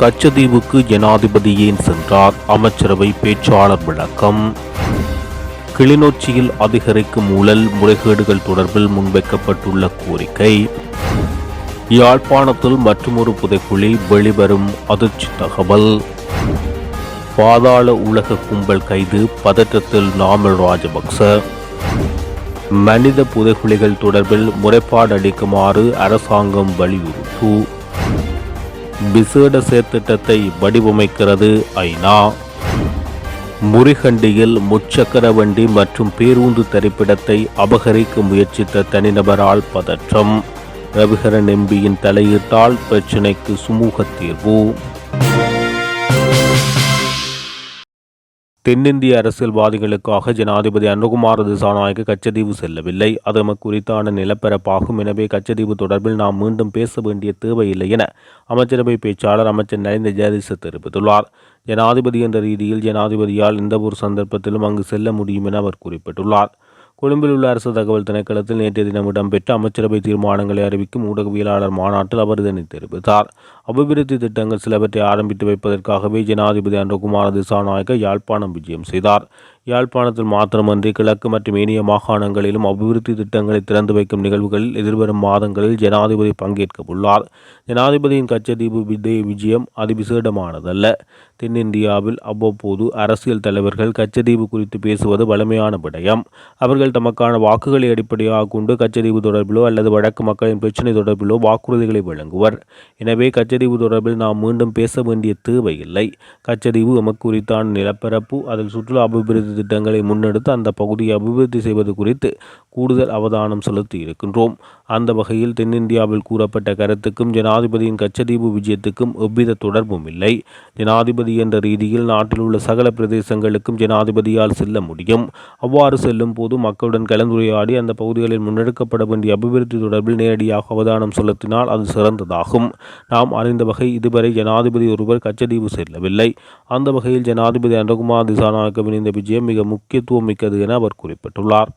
கச்சதீவுக்கு ஜனாதிபதி ஏன் சென்றார்? அமைச்சரவை பேச்சாளர் விளக்கம். கிளிநொச்சியில் அதிகரிக்கும் ஊழல் முறைகேடுகள் தொடர்பில் முன்வைக்கப்பட்டுள்ள கோரிக்கை. யாழ்ப்பாணத்தில் மற்றொரு புதைக்குழி வெளிவரும் அதிர்ச்சி தகவல். பாதாள உலக கும்பல் கைது பதற்றத்தில் நாமல் ராஜபக்ச. மனித புதைக்குழிகள் தொடர்பில் முறைப்பாடு அளிக்குமாறு அரசாங்கம் வலியுறுத்து. விசேட செயற்திட்டத்தை வடிவமைக்கிறது ஐநா. முறிகண்டியில் முச்சக்கர வண்டி மற்றும் பேருந்து தரிப்பிடத்தை அபகரிக்க முயற்சித்த தனிநபரால் பதற்றம். ரவிகரன் எம்பியின் தலையீட்டால் பிரச்சினைக்கு சுமூக தீர்வு. தென்னிந்திய அரசியல்வாதிகளுக்காக ஜனாதிபதி அனுகுமார திசாநாயக்க கச்சதீவு செல்லவில்லை. அது நமக்கு குறித்தான நிலப்பரப்பாகும். எனவே கச்சதீவு தொடர்பில் நாம் மீண்டும் பேச வேண்டிய தேவையில்லை என அமைச்சரவை பேச்சாளர் அமைச்சர் நரேந்திர ஜெயதிச தெரிவித்துள்ளார். ஜனாதிபதி என்ற ரீதியில் ஜனாதிபதியால் எந்த ஒரு சந்தர்ப்பத்திலும் அங்கு செல்ல முடியும் என அவர் குறிப்பிட்டுள்ளார். கொழும்பில் உள்ள அரசு தகவல் திணைக்களத்தில் நேற்றைய தினம் இடம்பெற்ற அமைச்சரவை தீர்மானங்களை அறிவிக்கும் ஊடகவியலாளர் மாநாட்டில் அவர் இதனை தெரிவித்தார். அபிவிருத்தி திட்டங்கள் சிலவற்றை ஆரம்பித்து வைப்பதற்காகவே ஜனாதிபதி அன்றகுமார திசாநாயக்க யாழ்ப்பாணம் விஜயம் செய்தார். யாழ்ப்பாணத்தில் மாத்திரமன்றி கிழக்கு மற்றும் ஏனைய மாகாணங்களிலும் அபிவிருத்தி திட்டங்களை திறந்து வைக்கும் நிகழ்வுகளில் எதிர்வரும் மாதங்களில் ஜனாதிபதி பங்கேற்க உள்ளார் ஜனாதிபதியின் கச்சதீவு விஜய விஜயம் அதிவிசேடமானதல்ல. தென்னிந்தியாவில் அவ்வப்போது அரசியல் தலைவர்கள் கச்சதீவு குறித்து பேசுவது வலிமையான விடயம். அவர்கள் தமக்கான வாக்குகளை அடிப்படையாக கொண்டு கச்சதீவு தொடர்பிலோ அல்லது வடக்கு மக்களின் பிரச்சினை தொடர்பிலோ வாக்குறுதிகளை வழங்குவர். எனவே கச்சதீவு தொடர்பில் நாம் மீண்டும் பேச வேண்டிய தேவையில்லை. கச்சதீவு எமக்கு குறித்தான நிலப்பரப்பு அதில் சுற்றுலா அபிவிருத்தி திட்டங்களை முன்னெடுத்து அந்த பகுதியை அபிவிருத்தி செய்வது குறித்து கூடுதல் அவதானம் செலுத்தி இருக்கின்றோம். அந்த வகையில் தென்னிந்தியாவில் கூறப்பட்ட கருத்துக்கும் ஜனாதிபதியின் கச்சதீவு விஜயத்துக்கும் எவ்வித தொடர்பும் இல்லை. ஜனாதிபதி என்ற ரீதியில் நாட்டில் உள்ள சகல பிரதேசங்களுக்கும் ஜனாதிபதியால் செல்ல முடியும். அவ்வாறு செல்லும் போது மக்களுடன் கலந்துரையாடி அந்த பகுதிகளில் முன்னெடுக்கப்பட வேண்டிய அபிவிருத்தி தொடர்பில் நேரடியாக அவதானம் செலுத்தினால் அது சிறந்ததாகும். நாம் அறிந்த வகை இதுவரை ஜனாதிபதி ஒருவர் கச்சதீவு செல்லவில்லை. அந்த வகையில் ஜனாதிபதி அனுகுமார் திசாநாயக்கவின் இந்த விஜயம் மிக முக்கியத்துவம் மிக்கது என அவர் குறிப்பிட்டுள்ளார்.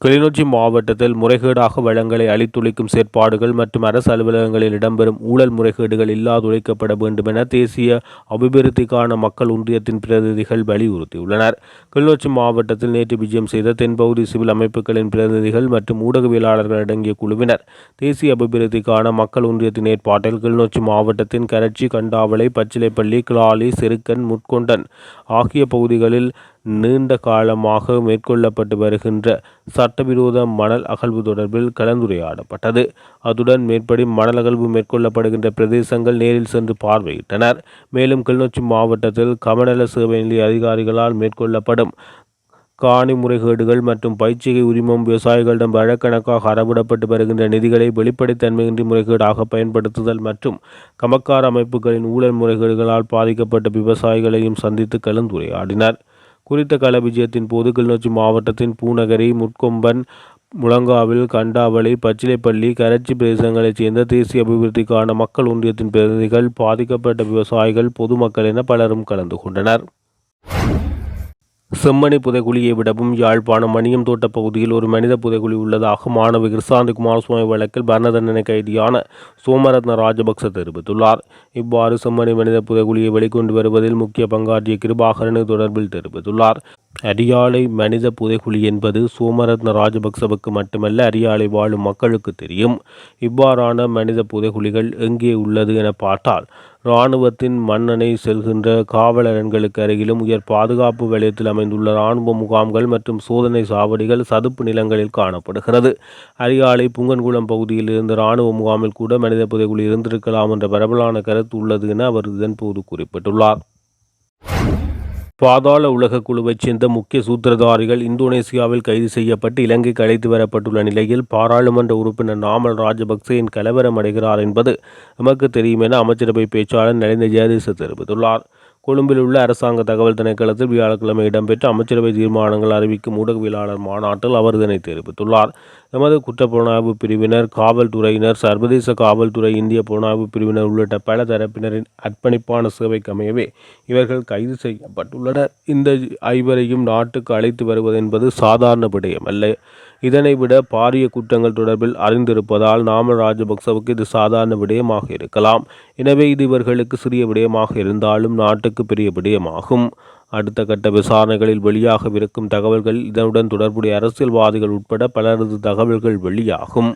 கிளிநொச்சி மாவட்டத்தில் முறைகேடாக வளங்களை அளித்துளிக்கும் செயற்பாடுகள் மற்றும் அரசு அலுவலகங்களில் இடம்பெறும் ஊழல் முறைகேடுகள் இல்லாதுழைக்கப்பட வேண்டும் என தேசிய அபிவிருத்திக்கான மக்கள் ஒன்றியத்தின் பிரதிநிதிகள் வலியுறுத்தியுள்ளனர். கிளிநொச்சி மாவட்டத்தில் நேற்று விஜயம் செய்த தென்பகுதி சிவில் அமைப்புகளின் பிரதிநிதிகள் மற்றும் ஊடகவியலாளர்கள் அடங்கிய குழுவினர். தேசிய அபிவிருத்திக்கான மக்கள் ஒன்றியத்தின் ஏற்பாட்டில் கிளிநொச்சி மாவட்டத்தின் கரட்சி கண்டாவளை பச்சிலைப்பள்ளி கிளாலி செருக்கன் முட்கொண்டன் ஆகிய பகுதிகளில் நீண்ட காலமாக மேற்கொள்ளப்பட்டு வருகின்ற சட்டவிரோத மணல் அகழ்வு தொடர்பில் கலந்துரையாடப்பட்டது. அதுடன் மேற்படி மணல் அகழ்வு மேற்கொள்ளப்படுகின்ற பிரதேசங்கள் நேரில் சென்று பார்வையிட்டனர். மேலும் கிளிநொச்சி மாவட்டத்தில் கமநல சேவை நிலைய அதிகாரிகளால் மேற்கொள்ளப்படும் காணி முறைகேடுகள் மற்றும் பயிற்சிகை உரிமம் விவசாயிகளிடம் வழக்கணக்காக அறவிடப்பட்டு வருகின்ற நிதிகளை வெளிப்படைத்தன்மையின்றி முறைகேடாக பயன்படுத்துதல் மற்றும் கமக்கார அமைப்புகளின் ஊழல் முறைகேடுகளால் பாதிக்கப்பட்ட விவசாயிகளையும் சந்தித்து கலந்துரையாடினர். குறித்த கள விஜயத்தின் போது கிளிநொச்சி மாவட்டத்தின் பூநகரி முட்கொம்பன் முழங்காவில் கண்டாவளி பச்சிலைப்பள்ளி கரச்சி பிரதேசங்களைச் சேர்ந்த தேசிய அபிவிருத்திக்கான மக்கள் ஒன்றியத்தின் பிரதிநிதிகள் பாதிக்கப்பட்ட விவசாயிகள் பொதுமக்கள் என பலரும் கலந்து கொண்டனர். செம்மணி புதைக்குழியை விடவும் யாழ்ப்பாணம் மணியம் தோட்ட பகுதியில் ஒரு மனித புதைக்குழி உள்ளதாக மாணவி கிருஷாந்தி குமாரசுவாமி வழக்கில் மரண தண்டனை கைதியான சோமரத்ன ராஜபக்ச தெரிவித்துள்ளார். இவ்வாறு செம்மணி மனித புதைக்குழியை வெளிக்கொண்டு வருவதில் முக்கிய பங்காற்றிய கிருபாகரனு தொடர்பில் தெரிவித்துள்ளார். அரியாலை மனித புதைகுழி என்பது சோமரத்ன ராஜபக்சவுக்கு மட்டுமல்ல அரியாலை வாழும் மக்களுக்கு தெரியும். இவ்வாறான மனித புதைகுழிகள் எங்கே உள்ளது என பார்த்தால் இராணுவத்தின் மன்னனை செல்கின்ற காவலரன்களுக்கு அருகிலும் உயர் பாதுகாப்பு வலயத்தில் அமைந்துள்ள இராணுவ முகாம்கள் மற்றும் சோதனை சாவடிகள் சதுப்பு நிலங்களில் காணப்படுகிறது. அரியாலை புங்கன்குளம் பகுதியில் இருந்த இராணுவ முகாமில் கூட மனித புதைகுழி இருந்திருக்கலாம் என்ற பரவலான கருத்து உள்ளது என அவர் இதன்போது குறிப்பிட்டுள்ளார். பாதாள உலக குழுவைச் சேர்ந்த முக்கிய சூத்திரதாரிகள் இந்தோனேசியாவில் கைது செய்யப்பட்டு இலங்கைக்கு அழைத்து வரப்பட்டுள்ள நிலையில் பாராளுமன்ற உறுப்பினர் நாமல் ராஜபக்சேயின் கலவரம் அடைகிறார் என்பது நமக்கு தெரியும் என அமைச்சரவை பேச்சாளர் நரேந்திர ஜெயதேச தெரிவித்துள்ளார். கொழும்பில் உள்ள அரசாங்க தகவல் திணைக்களத்தில் வியாழக்கிழமை இடம்பெற்ற அமைச்சரவை தீர்மானங்கள் அறிவிக்கும் ஊடகவியலாளர் மாநாட்டில் அவர் இதனை தெரிவித்துள்ளார். எமது குற்றப்புலனாய்வு பிரிவினர் காவல்துறையினர் சர்வதேச காவல்துறை இந்திய புலனாய்வு பிரிவினர் உள்ளிட்ட பல தரப்பினரின் அர்ப்பணிப்பான சேவைக்கமையவே இவர்கள் கைது செய்யப்பட்டுள்ளனர். இந்த ஐவரையும் நாட்டுக்கு அழைத்து வருவது என்பது சாதாரண விடயம் அல்ல இதனை விட பாரிய குற்றங்கள் தொடர்பில் அறிந்திருப்பதால் நாமல் ராஜபக்சவுக்கு இது சாதாரண விடயமாக இருக்கலாம். எனவே இது இவர்களுக்கு சிறிய விடயமாக இருந்தாலும் நாட்டுக்கு பெரிய விடயமாகும். அடுத்த கட்ட விசாரணைகளில் வெளியாகவிருக்கும் தகவல்கள் இதனுடன் தொடர்புடைய அரசியல்வாதிகள் உட்பட பலரது தகவல்கள் வெளியாகும்.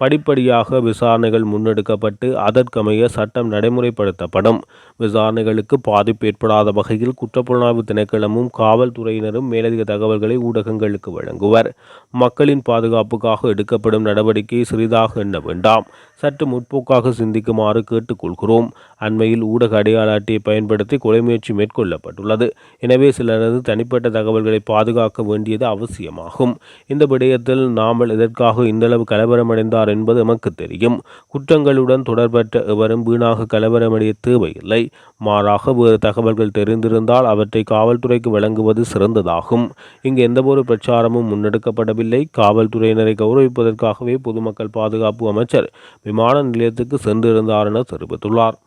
படிப்படியாக விசாரணைகள் முன்னெடுக்கப்பட்டு அதற்கமைய சட்டம் நடைமுறைப்படுத்தப்படும் விசாரணைகளுக்கு பாதிப்பு ஏற்படாத வகையில் குற்றப்புலனாய்வு திணைக்களமும் காவல்துறையினரும் மேலதிக தகவல்களை ஊடகங்களுக்கு வழங்குவர். மக்களின் பாதுகாப்புக்காக எடுக்கப்படும் நடவடிக்கை சிறிதாக எண்ண வேண்டாம். சற்று முற்போக்காக சிந்திக்குமாறு கேட்டுக்கொள்கிறோம். அண்மையில் ஊடக அடையாள அட்டையை பயன்படுத்தி கொலை முயற்சி மேற்கொள்ளப்பட்டுள்ளது. எனவே சிலரது தனிப்பட்ட தகவல்களை பாதுகாக்க வேண்டியது அவசியமாகும். இந்த விடயத்தில் நாமல் இதற்காக இந்தளவு கலவரமடைந்தால் கலவரமடைந்தார் என்பது எமக்கு தெரியும். குற்றங்களுடன் தொடர்பற்ற எவரும் வீணாக கலவரமடைய தேவையில்லை. மாறாக வேறு தகவல்கள் தெரிந்திருந்தால் அவற்றை காவல்துறைக்கு வழங்குவது சிறந்ததாகும். இங்கு எந்தவொரு பிரச்சாரமும் முன்னெடுக்கப்படவில்லை. காவல்துறையினரை கௌரவிப்பதற்காகவே பொதுமக்கள் பாதுகாப்பு அமைச்சர் விமான நிலையத்துக்கு சென்றிருந்தார் என தெரிவித்துள்ளார்.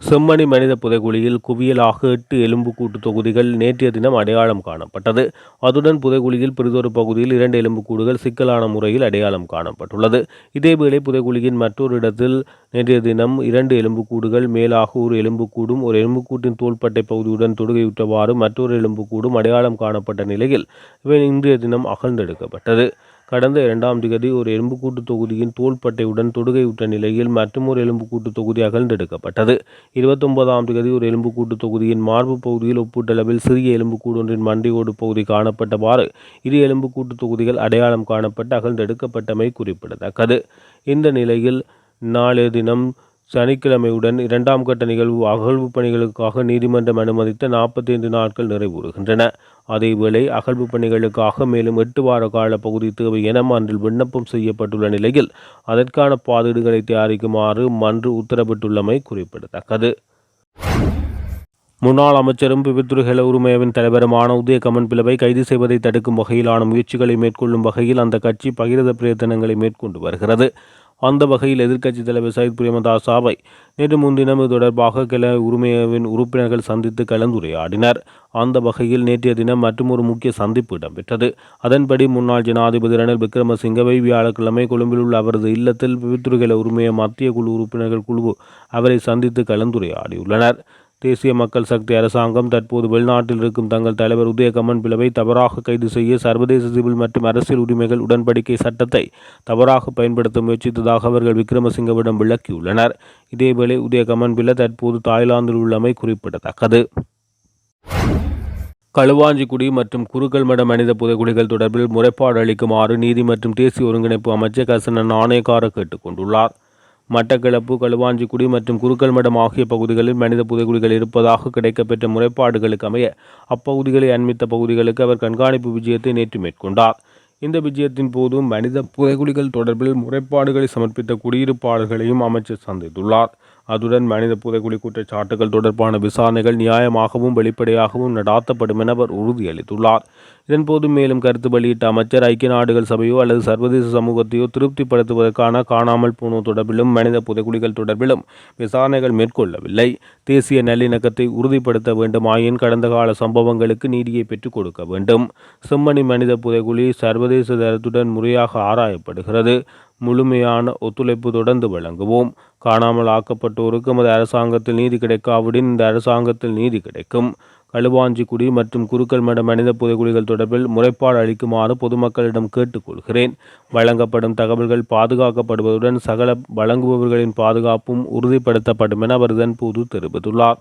செம்மணி மனித புதைகுழியில் குவியலாக எட்டு எலும்புக்கூட்டு தொகுதிகள் நேற்றைய தினம் அடையாளம் காணப்பட்டது. அதுடன் புதைகுழியில் பிரிதொரு பகுதியில் இரண்டு எலும்புக்கூடுகள் சிக்கலான முறையில் அடையாளம் காணப்பட்டுள்ளது. இதேவேளை புதைகுழியின் மற்றொரு இடத்தில் நேற்றைய தினம் இரண்டு எலும்புக்கூடுகள் மேலாக ஒரு எலும்புக்கூடும் ஒரு எலும்புக்கூட்டின் தோள்பட்டை பகுதியுடன் தொடுகையுற்றவாறு மற்றொரு எலும்புக்கூடும் அடையாளம் காணப்பட்ட நிலையில் இவை இன்றைய தினம் அகழ்ந்தெடுக்கப்பட்டது. கடந்த இரண்டாம் திகதி ஒரு எலும்புக்கூட்டு தொகுதியின் தோள்பட்டையுடன் தொடுகையுட்ட நிலையில் மற்றொரு எலும்புக்கூட்டு தொகுதி அகழ்ந்தெடுக்கப்பட்டது. இருபத்தொன்பதாம் திகதி ஒரு எலும்புக்கூட்டு தொகுதியின் மார்பு பகுதியில் ஒப்பீட்டளவில் சிறிய எலும்புக்கூடு ஒன்றின் மண்டையோடு பகுதி காணப்பட்டவாறு இரு எலும்புக்கூட்டு தொகுதிகள் அடையாளம் காணப்பட்டு அகழ்ந்தெடுக்கப்பட்டமை குறிப்பிடத்தக்கது. இந்த நிலையில் நாளைய தினம் சனிக்கிழமையுடன் இரண்டாம் கட்ட நிகழ்வு அகழ்வு பணிகளுக்காக நீதிமன்றம் அனுமதித்த நாற்பத்தி ஐந்து நாட்கள் நிறைவுறுகின்றன. அதேவேளை அகழ்வு பணிகளுக்காக மேலும் எட்டு வார கால பகுதி தேவை என மன்றில் விண்ணப்பம் செய்யப்பட்டுள்ள நிலையில் அதற்கான பாதீடுகளை தயாரிக்குமாறு மன்று உத்தரவிட்டுள்ளமை குறிப்பிடத்தக்கது. முன்னாள் அமைச்சரும் பிபித்துருகல உரிமையவின் தலைவருமான உதய கமன் பிளவை கைது செய்வதை தடுக்கும் வகையிலான முயற்சிகளை மேற்கொள்ளும் வகையில் அந்த கட்சி பகிரத பிரயத்தனங்களை மேற்கொண்டு வருகிறது. அந்த வகையில் எதிர்க்கட்சித் தலைவர் சயித் பிரேமதாஸ் சாவை நேற்று முன்தினம் இது தொடர்பாக கிள உரிமையவின் உறுப்பினர்கள் சந்தித்து கலந்துரையாடினர். அந்த வகையில் நேற்றைய தினம் மற்றொரு முக்கிய சந்திப்பு இடம்பெற்றது. அதன்படி முன்னாள் ஜனாதிபதி ரணில் விக்ரமசிங்கவை வியாழக்கிழமை கொழும்பில் உள்ள அவரது இல்லத்தில் பிவித்துருகல உரிமைய மத்திய குழு உறுப்பினர்கள் குழு அவரை சந்தித்து கலந்துரையாடியுள்ளனர். தேசிய மக்கள் சக்தி அரசாங்கம் தற்போது வெளிநாட்டில் இருக்கும் தங்கள் தலைவர் உதயகமன் பிளவை தவறாக கைது செய்ய சர்வதேச சிவில் மற்றும் அரசியல் உரிமைகள் உடன்படிக்கை சட்டத்தை தவறாக பயன்படுத்த முயற்சித்ததாக அவர்கள் விக்ரமசிங்கவிடம் விளக்கியுள்ளனர். இதேவேளை உதயகமன் பில தற்போது தாய்லாந்தில் உள்ளமை குறிப்பிடத்தக்கது. களுவாஞ்சிக்குடி மற்றும் குறுக்கல்மட மனித புதைக்குழிகள் தொடர்பில் முறைப்பாடு அளிக்குமாறு நீதி மற்றும் தேசிய ஒருங்கிணைப்பு அமைச்சர் கசனன் ஆணையக்கார கேட்டுக் கொண்டுள்ளார் மட்டக்களப்பு களுவாஞ்சிக்குடி மற்றும் குருக்கல்மடம் ஆகிய பகுதிகளில் மனித புதைகுழிகள் இருப்பதாக கிடைக்கப்பெற்ற முறைப்பாடுகளுக்கு அமைய அப்பகுதிகளை அண்மித்த பகுதிகளுக்கு அவர் கண்காணிப்பு விஜயத்தை நேற்று மேற்கொண்டார். இந்த விஜயத்தின் போது மனித புதைகுழிகள் தொடர்பில் முறைப்பாடுகளை சமர்ப்பித்த குடியிருப்பாளர்களையும் அமைச்சர் சந்தித்துள்ளார். அதுடன் மனித புதைகுழி குற்றச்சாட்டுகள் தொடர்பான விசாரணைகள் நியாயமாகவும் வெளிப்படையாகவும் நடாத்தப்படும் என அவர் உறுதியளித்துள்ளார். இதன்போது மேலும் கருத்து வெளியிட்ட அமைச்சர் ஐக்கிய நாடுகள் சபையோ அல்லது சர்வதேச சமூகத்தையோ திருப்திப்படுத்துவதற்கான காணாமல் போனோர் தொடர்பிலும் மனித புதைக்குழிகள் தொடர்பிலும் விசாரணைகள் மேற்கொள்ளவில்லை. தேசிய நல்லிணக்கத்தை உறுதிப்படுத்த வேண்டுமாயின் கடந்த கால சம்பவங்களுக்கு நீதியை பெற்றுக் கொடுக்க வேண்டும். செம்மணி மனித புதைக்குழி சர்வதேச தரத்துடன் முறையாக ஆராயப்படுகிறது. முழுமையான ஒத்துழைப்பு தொடர்ந்து வழங்குவோம். காணாமல் ஆக்கப்பட்டோருக்கு நமது அரசாங்கத்தில் நீதி கிடைக்காவிடின் இந்த அரசாங்கத்தில் நீதி கிடைக்கும். களுவாஞ்சிக்குடி மற்றும் குருக்கள்மட மனித புதைகுழிகள் தொடர்பில் முறைப்பாடு அளிக்குமாறு பொதுமக்களிடம் கேட்டுக்கொள்கிறேன். வழங்கப்படும் தகவல்கள் பாதுகாக்கப்படுவதுடன் சகல வழங்குபவர்களின் பாதுகாப்பும் உறுதிப்படுத்தப்படும் என அவர் இதன்போது தெரிவித்துள்ளார்.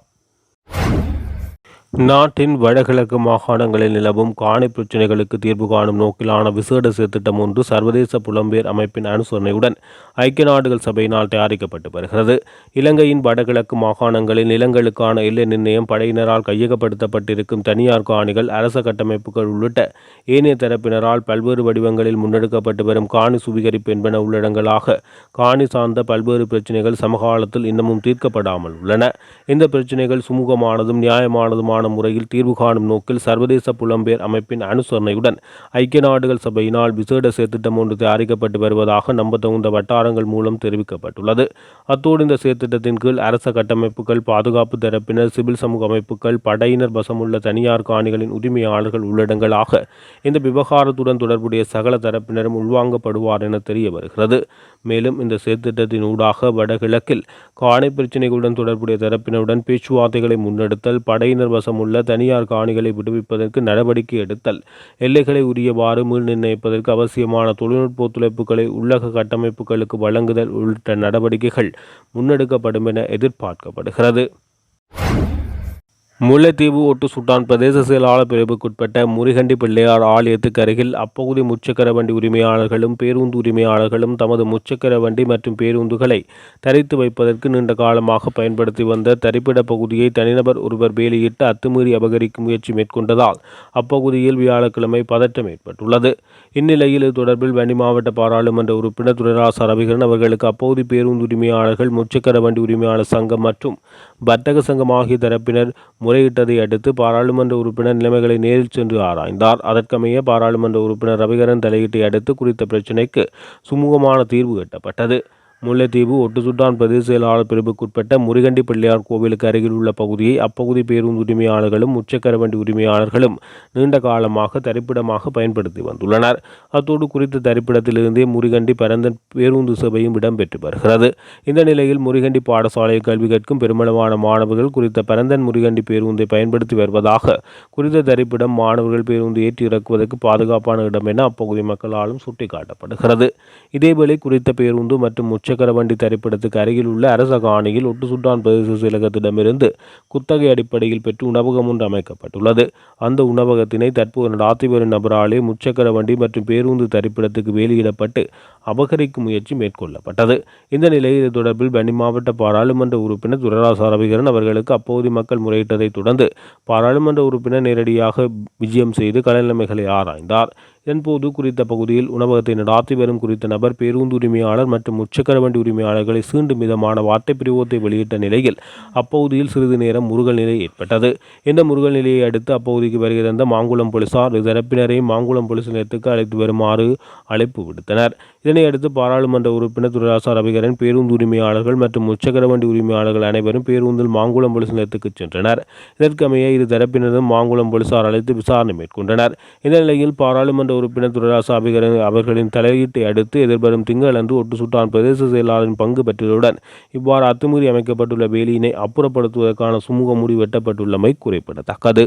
நாட்டின் வடகிழக்கு மாகாணங்களில் நிலவும் காணி பிரச்சினைகளுக்கு தீர்வு காணும் நோக்கிலான விசேட திட்டம் ஒன்று சர்வதேச புலம்பெயர் அமைப்பின் அனுசரணையுடன் ஐக்கிய நாடுகள் சபையினால் தயாரிக்கப்பட்டு வருகிறது. இலங்கையின் வடகிழக்கு மாகாணங்களில் நிலங்களுக்கான எல்லை நிர்ணயம் படையினரால் கையகப்படுத்தப்பட்டிருக்கும் தனியார் காணிகள் அரச கட்டமைப்புகள் உள்ளிட்ட ஏனைய தரப்பினரால் பல்வேறு வடிவங்களில் முன்னெடுக்கப்பட்டு வரும் காணி சுவீகரிப்பு என்பன உள்ளடங்களாக காணி சார்ந்த பல்வேறு பிரச்சினைகள் சமகாலத்தில் இன்னமும் தீர்க்கப்படாமல் உள்ளன. இந்த பிரச்சினைகள் சுமூகமானதும் நியாயமானதுமான சுமூகமான முறையில் தீர்வு காணும் நோக்கில் சர்வதேச புலம்பெயர் அமைப்பின் அனுசரணையுடன் ஐக்கிய நாடுகள் சபையினால் விசேட செயற்திட்டம் ஒன்று தயாரிக்கப்பட்டு வருவதாக நம்பத்தகுந்த வட்டாரங்கள் மூலம் தெரிவிக்கப்பட்டுள்ளது. அத்தோடு இந்த செயற்திட்டத்தின் கீழ் அரச கட்டமைப்புகள் பாதுகாப்பு தரப்பினர் சிவில் சமூக அமைப்புகள் படையினர் வசமுள்ள தனியார் காணிகளின் உரிமையாளர்கள் உள்ளடங்களாக இந்த விவகாரத்துடன் தொடர்புடைய சகல தரப்பினரும் உள்வாங்கப்படுவார் என தெரிய வருகிறது. மேலும் இந்த செயற்திட்டத்தின் ஊடாக வடகிழக்கில் காணி பிரச்சினைகளுடன் தொடர்புடைய தரப்பினருடன் பேச்சுவார்த்தைகளை முன்னெடுத்தல் படையினர் வசம் உள்ள தனியார் காணிகளை விடுவிப்பதற்கு நடவடிக்கை எடுத்தல். எல்லைகளை உரியவாறு மீள் நிர்ணயிப்பதற்கு அவசியமான தொழில்நுட்ப ஒத்துழைப்புகளை உள்ளக கட்டமைப்புகளுக்கு வழங்குதல் உள்ளிட்ட நடவடிக்கைகள் முன்னெடுக்கப்படும் என எதிர்பார்க்கப்படுகிறது. முல்லைத்தீவு ஒட்டு சுட்டான் பிரதேச செயலாளர் பிரிவுக்குட்பட்ட முருகண்டி பிள்ளையார் ஆலயத்துக்கு அருகில் அப்பகுதி முச்சக்கர வண்டி உரிமையாளர்களும் பேருந்து உரிமையாளர்களும் தமது முச்சக்கர வண்டி மற்றும் பேருந்துகளை தரித்து வைப்பதற்கு நீண்ட காலமாக பயன்படுத்தி வந்த தரிப்பிட பகுதியை தனிநபர் ஒருவர் வேலையிட்டு அத்துமீறி அபகரிக்கும் முயற்சி மேற்கொண்டதால் அப்பகுதியில் வியாழக்கிழமை பதற்றம் ஏற்பட்டுள்ளது. இந்நிலையில் இது தொடர்பில் வண்டி மாவட்ட பாராளுமன்ற உறுப்பினர் துரைராச ரவிகரன் அவர்களுக்கு அப்பகுதி பேருந்து உரிமையாளர்கள் முச்சக்கர வண்டி உரிமையாளர் சங்கம் மற்றும் வர்த்தக சங்கம் ஆகிய தரப்பினர் முறையிட்டதை அடுத்து பாராளுமன்ற உறுப்பினர் நிலைமைகளை நேரில் சென்று ஆராய்ந்தார். அதற்கமைய பாராளுமன்ற உறுப்பினர் ரவிகரன் தலையீட்டை அடுத்து குறித்த பிரச்சினைக்கு சுமூகமான தீர்வு எட்டப்பட்டது. முல்லைத்தீவு ஒட்டுசுட்டான் பிரதேச செயலாளர் பிரிவுக்குட்பட்ட முருகண்டி பிள்ளையார் கோவிலுக்கு அருகில் உள்ள பகுதியை அப்பகுதி பேருந்து உரிமையாளர்களும் முச்சக்கர வண்டி உரிமையாளர்களும் நீண்ட காலமாக தரிப்பிடமாக பயன்படுத்தி வந்துள்ளனர். அத்தோடு குறித்த தரிப்பிடத்திலிருந்தே முருகண்டி பரந்தன் பேருந்து சபையும் இடம்பெற்று வருகிறது. இந்த நிலையில் முருகண்டி பாடசாலை கல்வி கற்கும் பெருமளவான மாணவர்கள் குறித்த பரந்தன் முருகண்டி பேருந்தை பயன்படுத்தி வருவதாக குறித்த தரிப்பிடம் மாணவர்கள் பேருந்து ஏற்றி இறக்குவதற்கு பாதுகாப்பான இடம் என அப்பகுதி மக்களாலும் சுட்டிக்காட்டப்படுகிறது. இதேவேளை குறித்த பேருந்து மற்றும் முச்சக்கர வண்டி திரைப்படத்துக்கு அருகில் உள்ள அரச காணியில் ஒட்டு சுட்டான் பிரதேச செயலகத்திடமிருந்து குத்தகை அடிப்படையில் பெற்று உணவகம் ஒன்று அமைக்கப்பட்டுள்ளது. அந்த உணவகத்தினை தற்போது நடாத்தி வரும் நபராலே முச்சக்கர வண்டி மற்றும் பேருந்து தரிப்பிடத்துக்கு வேலியிடப்பட்டு அபகரிக்கும் முயற்சி மேற்கொள்ளப்பட்டது. இந்த நிலையில் இது தொடர்பில் பனி மாவட்ட பாராளுமன்ற உறுப்பினர் துரராசா ரவிகரன் அவர்களுக்கு அப்பகுதி மக்கள் முறையிட்டதைத் தொடர்ந்து பாராளுமன்ற உறுப்பினர் நேரடியாக விஜயம் செய்து கலநிலைமைகளை ஆராய்ந்தார். இதன்போது குறித்த பகுதியில் உணவகத்தை நடாத்தி வரும் குறித்த நபர் பேருந்து உரிமையாளர் மற்றும் முச்சக்கர வண்டி உரிமையாளர்களை சீண்டும் விதமான வார்த்தை பிரிவத்தை வெளியிட்ட நிலையில் அப்பகுதியில் சிறிது நேரம் முருகல் நிலை ஏற்பட்டது. இந்த முருகல் நிலையை அடுத்து அப்பகுதிக்கு வருகிறந்த மாங்குளம் போலீசார் தரப்பினரையும் மாங்குளம் போலீஸ் நிலையத்துக்கு அழைத்து வருமாறு அழைப்பு விடுத்தனர். இதனையடுத்து பாராளுமன்ற உறுப்பினர் துரைராசா ரவிகரன் பேருந்து உரிமையாளர்கள் மற்றும் முச்சக்கர வண்டி உரிமையாளர்கள் அனைவரும் பேருந்தில் மாங்குளம் போலீஸ் நிலையத்துக்கு சென்றனர் இதற்கமைய இரு தரப்பினரும் மாங்குளம் போலீசார் அழைத்து விசாரணை மேற்கொண்டனர். இந்த நிலையில் பாராளுமன்ற உறுப்பினர் துரைராசா அபிகரன் அவர்களின் தலையீட்டை அடுத்து எதிர்வரும் திங்களன்று ஒட்டு சுட்டான் பிரதேச செயலாளரின் பங்கு பெற்றதுடன் இவ்வாறு அத்துமீறி அமைக்கப்பட்டுள்ள வேலியினை அப்புறப்படுத்துவதற்கான சுமூக முடிவு எட்டப்பட்டுள்ளமை குறிப்பிடத்தக்கது.